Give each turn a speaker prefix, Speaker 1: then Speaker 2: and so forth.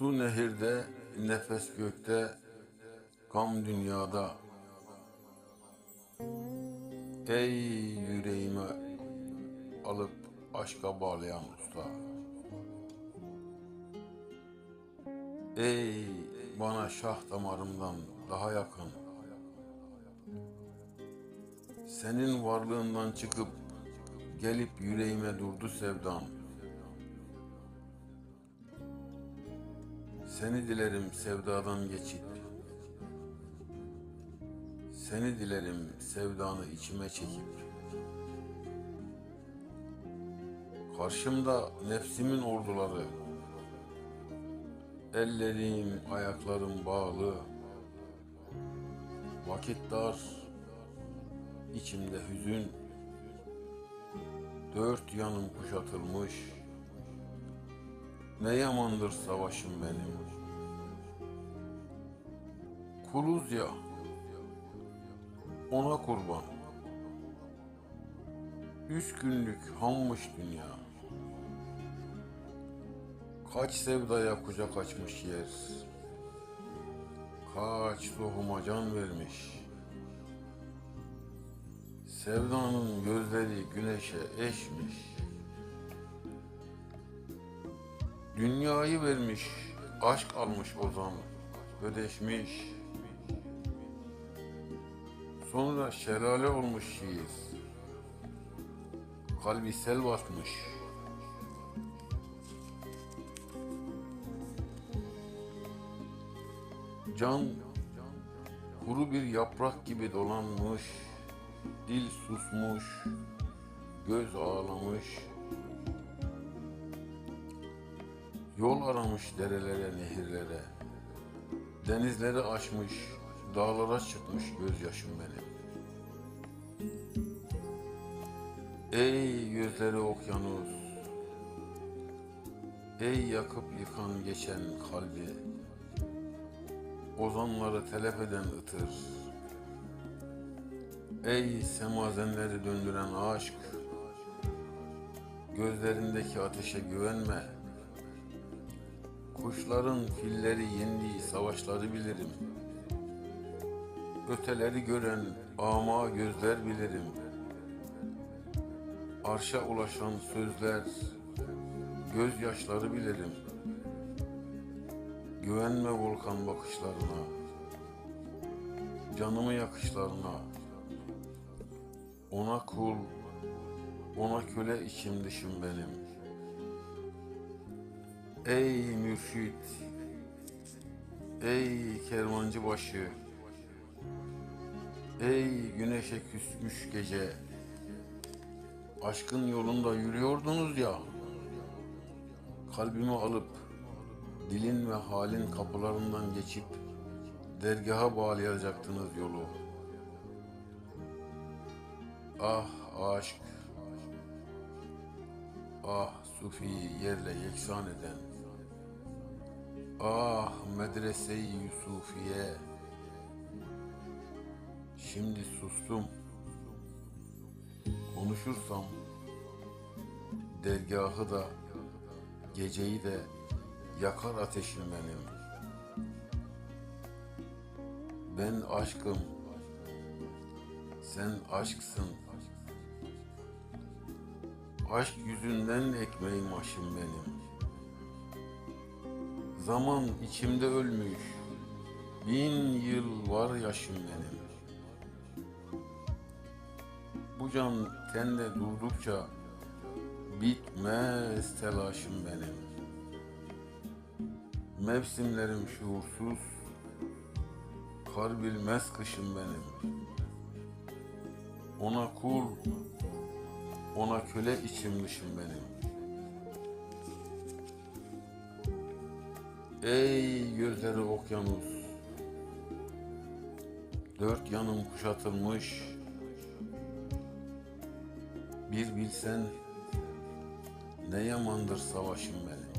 Speaker 1: Su nehirde, nefes gökte, gam dünyada. Ey yüreğimi alıp aşka bağlayan usta. Ey bana şah damarımdan daha yakın. Senin varlığından çıkıp gelip yüreğime durdu sevdan. Seni dilerim sevdadan geçip Seni dilerim sevdanı içime çekip Karşımda nefsimin orduları Ellerim, ayaklarım bağlı Vakit dar içimde hüzün Dört yanım kuşatılmış ne yamandır savaşım benim. Kuluz ya, ona kurban. Üç günlük hammış dünya. Kaç sevdaya kucak açmış yer. Kaç tohuma can vermiş. Sevdanın gözleri güneşe eşmiş. Dünyayı vermiş, aşk almış ozan, ödeşmiş. Sonra şelale olmuş şiir. Kalbi sel basmış. Can kuru bir yaprak gibi dolanmış, dil susmuş, göz ağlamış. Yol aramış derelere, nehirlere. Denizleri aşmış, dağlara çıkmış gözyaşım benim. Ey gözleri okyanus, ey yakıp yıkan geçen kalbi, ozanları telef eden ıtır, ey semazenleri döndüren aşk, gözlerindeki ateşe güvenme.'' Kuşların filleri yendiği savaşları bilirim. Öteleri gören ama gözler bilirim. Arşa ulaşan sözler, gözyaşları bilirim. Güvenme volkan bakışlarına, canımı yakışlarına. Ona kul, ona köle içim dışım benim.'' Ey mürşit, ey kervancı başı, ey güneşe küsmüş gece, aşkın yolunda yürüyordunuz ya, kalbimi alıp dilin ve halin kapılarından geçip dergaha bağlayacaktınız yolu. Ah aşk, ah sufiyi yerle yeksan eden, Ah medrese-i Yusufiye. Şimdi sustum. Konuşursam Dergahı da Geceyi de Yakar ateşim benim. Ben aşkım. Sen aşksın Aşk yüzünden ekmeğim aşım benim Zaman içimde ölmüş, bin yıl var yaşım benim. Bu can tende durdukça bitmez telaşım benim. Mevsimlerim şuursuz, kar bilmez kışım benim. Ona kul, ona köle içim dışım benim. Ey gözleri okyanus Dört yanım kuşatılmış Bir bilsen Ne yamandır savaşım benim